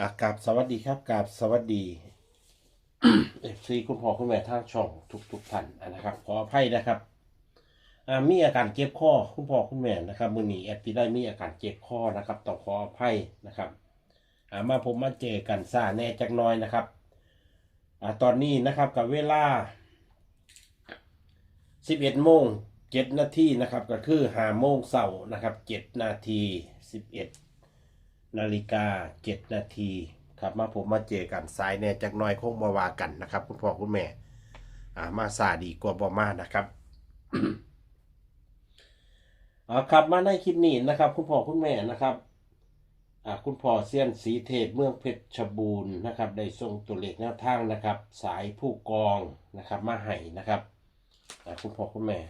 อากราบสวัสดีครับกราบสวัสดีเอฟซีคุณพ่อคุณแม่ทางช่องทุกทุกท่านนะครับ ขออภัยนะครับอ่ามีอาการเจ็บคอคุณพ่อคุณแม่นะครับมือหนีแอดปีได้มีอาการเจ็บคอนะครับต้องขออภัยนะครับอ่ามาผมมาเจอกันซาแน่จักน้อยนะครับอ่าตอนนี้นะครับกับเวลา11โมง7นาทีนะครับ ก็คือ5โมงเสาร์นะครับ7นาที11 นาฬิกาเจ็ดนาทีครับมาผมมาเจอกันสายแน่จากน้อยคงบาวากันนะครับ คุณพ่อคุณแม่อ่ามาซาดีกว่าบอมานะครับอ่าครับมาในคลิปนี้นะครับ คุณพ่อคุณแม่นะครับอ่าคุณพ่อเซียนสีเทพเมืองเพชรบูรณ์นะครับ ได้ส่งตัวเลขแนวทางนะครับ สายผู้กองนะครับ มาให้นะครับอ่าคุณพ่อคุณแม่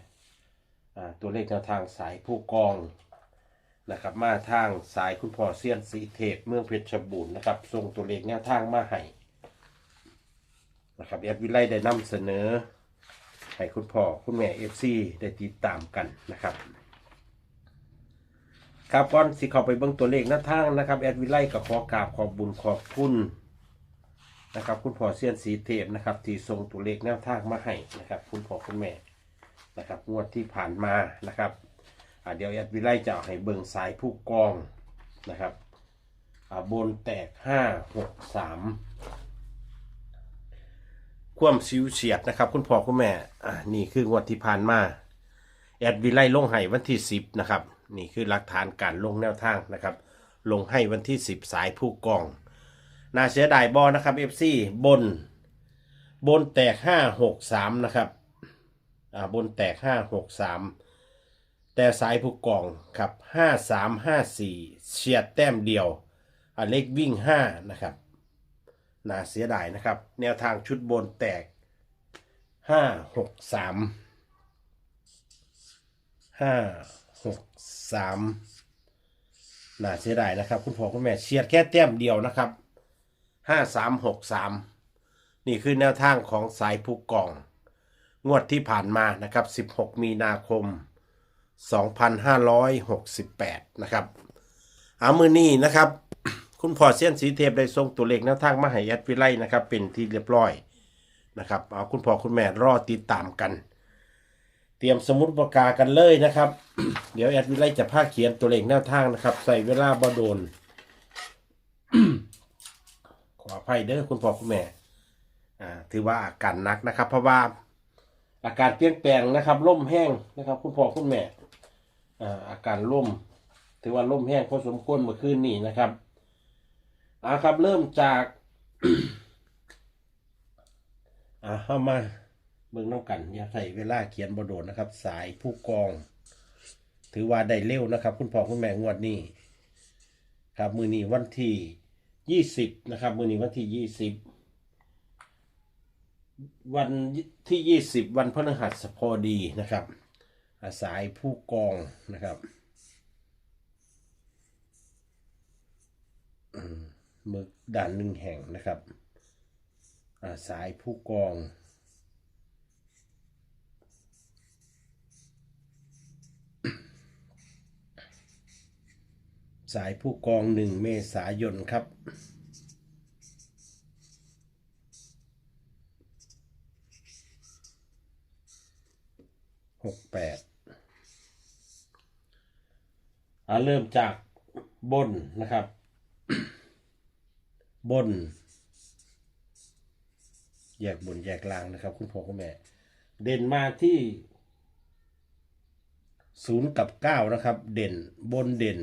อ่าตัวเลขแนวทางสายผู้กอง นะครับมาทางสายคุณพ่อเซียนสีเทพเมืองเพชรบูรณ์นะครับส่งตัวเลขแนวทางมาให้นะครับแอดวิไลได้นำเสนอให้คุณพ่อคุณแม่เอฟซีได้ติดตามกันนะครับครับก่อนสิเข้าไปเบิ่งตัวเลขแนวทางนะครับแอดวิไลก็ขอกราบขอบบุญขอบคุณนะครับคุณพ่อเซียนสีเทพนะครับ ที่ส่งตัวเลขแนวทางมาให้นะครับ คุณพ่อคุณแม่นะครับงวดที่ผ่านมานะครับ เดี๋ยวแอดวิไลจะเอาให้เบิ่งสายผู้กองนะครับบนแตกห้าหกสามความสิวเฉียดนะครับ คุณพ่อคุณแม่อ่านี่คืองวดที่ผ่านมา แอดวิไลลงให้วันที่สิบนะครับ นี่คือหลักฐานการลงแนวทางนะครับ ลงให้วันที่สิบสายผู้กอง น่าเสียดายบอนะครับเอฟซีบน บนแตกห้าหกสามนะครับอ่าบนแตกห้าหกสาม แต่สายผู้กองครับห้าสามห้าสี่เฉียดแต้มเดียวอเล็กวิ่งห้านะครับน่าเสียดายนะครับ แนวทางชุดบนแตกห้าหกสามห้าหกสามน่าเสียดายนะครับ คุณพ่อคุณแม่เฉียดแค่แต้มเดียวนะครับห้าสามหกสามนี่คือแนวทางของสายผู้กอง งวดที่ผ่านมานะครับ 16 มีนาคม 2568 นะครับอามือนี้นะครับ คุณพ่อเซียนสีเทพได้ส่งตัวเลขแนวทางมาให้แอดวิไลนะครับ เป็นที่เรียบร้อยนะครับ เอาคุณพ่อคุณแม่รอติดตามกัน เตรียมสมุดปากกากันเลยนะครับ เดี๋ยวแอดวิไลจะพาเขียนตัวเลขแนวทางนะครับ ใส่เวลาบ่โดน ขออภัยเด้อคุณพ่อคุณแม่อ่าถือว่าอาการนักนะครับ เพราะว่าอาการเปลี่ยนแปลงนะครับล่มแห้งนะครับ คุณพ่อคุณแม่ อาการล่ม ถือว่าล่มแห้งพอสมควรเมื่อคืนนี้นะครับอ่าครับเริ่มจากอ่าเข้ามาเบิ่งน้ำกันอย่าใส่เวลาเขียนบโดดนะครับ สายผู้กอง ถือว่าได้เร็วนะครับ คุณพ่อคุณแม่งวดนี้ครับมือนี้วันที่ยี่สิบนะครับ มือนี้วันที่ยี่สิบวันที่20วันพฤหัสบดีนะครับ อาสายผู้กองนะครับมึกด่านหนึ่งแห่งนะครับ อาสายผู้กองสายผู้กองหนึ่งเมษายนครับ หกแปด อาเริ่มจากบนนะครับ บน แยกบนแยกล่างนะครับ คุณพ่อคุณแม่ เด่นมาที่ศูนย์กับเก้านะครับ เด่นบนเด่น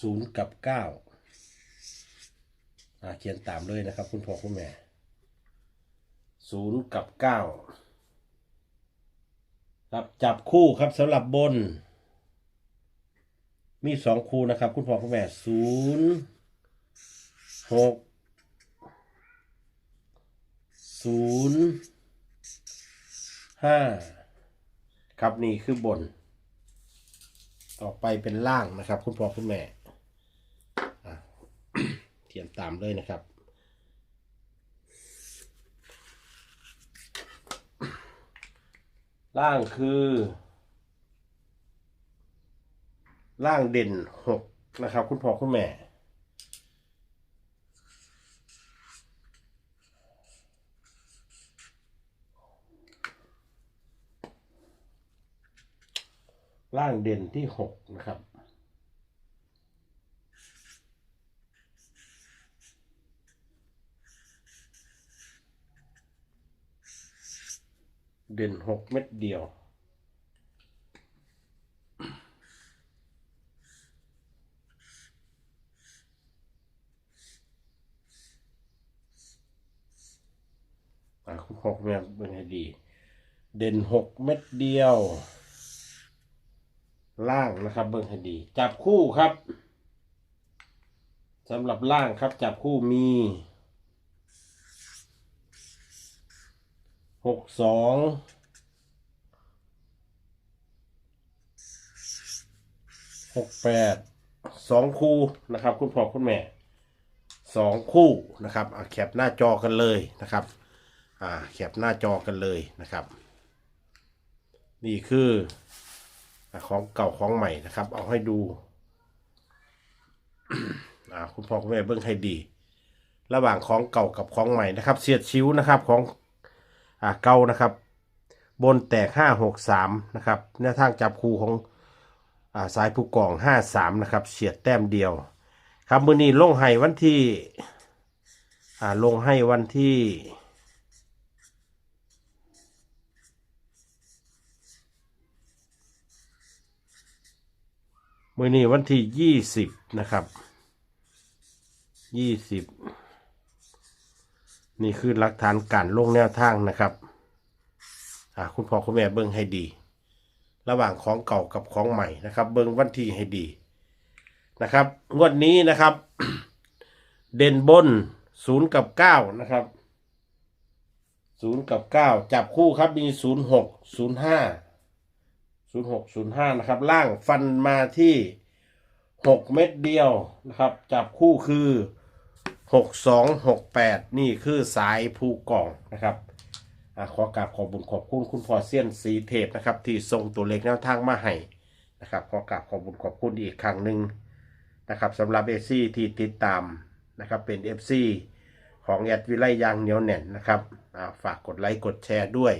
ศูนย์กับเก้าอ่าเขียนตามเลยนะครับ คุณพ่อคุณแม่ศูนย์กับเก้า ครับจับคู่ครับสำหรับบน มีสองคู่นะครับ คุณพ่อคุณแม่ศูนย์หกศูนย์ห้าครับนี่คือบน ต่อไปเป็นล่างนะครับ คุณพ่อคุณแม่เทียนตามเลยนะครับ ล่างคือ ล่างเด่นหกนะครับ คุณพ่อคุณแม่ ล่างเด่นที่หกนะครับ เด่นหกเม็ดเดียว อ่าคุณหกเนี่ยเป็นให้ดี เด่นหกเม็ดเดียว ล่างนะครับเบิ่งให้ดี จับคู่ครับสำหรับล่างครับจับคู่มี หกสองหกแปดสองคู่นะครับ คุณพ่อคุณแม่สองคู่นะครับแคปหน้าจอกันเลยนะครับอ่าแคปหน้าจอกันเลยนะครับ นี่คือของเก่าของใหม่นะครับ เอาให้ดูอ่าคุณพ่อคุณแม่เบิ้งให้ดี ระหว่างของเก่ากับของใหม่นะครับ เสียดชิวนะครับของ อ่าเก่านะครับ บนแตกห้าหกสามนะครับแนวทางจับคู่ของอ่าสายผู้กองห้าสามนะครับเฉียดแต้มเดียว ครับมือนี้ลงให้วันที่อ่าลงให้วันที่มือนี้วันที่ยี่สิบนะครับยี่สิบ นี่คือหลักฐานการลงแนวทางนะครับอ่าคุณพ่อคุณแม่เบิ้งให้ดี ระหว่างของเก่ากับของใหม่นะครับ เบิ้งวันที่ให้ดีนะครับงวดนี้นะครับ เด่นบนศูนย์กับเก้านะครับศูนย์กับเก้าจับคู่ครับมีศูนย์หกศูนย์ห้าศูนย์หกศูนย์ห้านะครับ ล่างฟันมาที่หกเม็ดเดียวนะครับ จับคู่คือ หกสองหกแปดนี่คือสายภูกล่องนะครับอขอกราบขอบุญขอบคุณคุณพ่อเซียนสีเทพนะครับ ที่ส่งตัวเลขแนวทางมาให้นะครับขอกราบขอบบุญขอบคุณอีกครั้งหนึ่งนะครับสำหรับเอซีที่ติดตามนะครับเป็น FC ของแอดวิไลยางเหนียวแน่นนะครับฝากกดไลค์กดแชร์ด้วย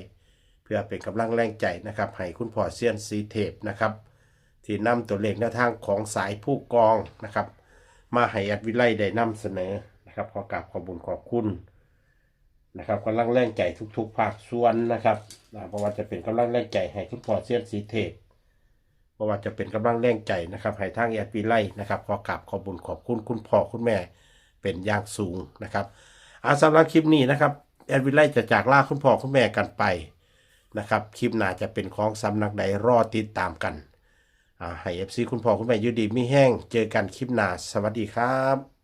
เพื่อเป็นกำลังแรงใจนะครับให้คุณพ่อเซียนซีเทปนะครับที่นำตัวเลขแนวทางของสายผู้กองนะครับ มาให้แอดวิไลได้นำเสนอ นะครับขอกราบขอบุญขอบคุณนะครับกำลังแรงใจทุก ๆ ภาคส่วนนะครับเพราะว่าจะเป็นกำลังแรงใจให้คุณพ่อเซียนซีเทปเพราะว่าจะเป็นกำลังแรงใจนะครับให้ทางแอดวิไล่นะครับขอกราบขอบุญขอบคุณคุณพ่อคุณแม่เป็นอย่างสูงนะครับอาสำหรับคลิปนี้นะครับแอดวิไลจะจากลาคุณพ่อคุณแม่กันไปนะครับคลิปหน้าจะเป็นของสำนักใดรอติดตามกันให้เอฟซีคุณพ่อคุณแม่ยูดีไม่แห้ง เจอกันคลิปหน้า สวัสดีครับ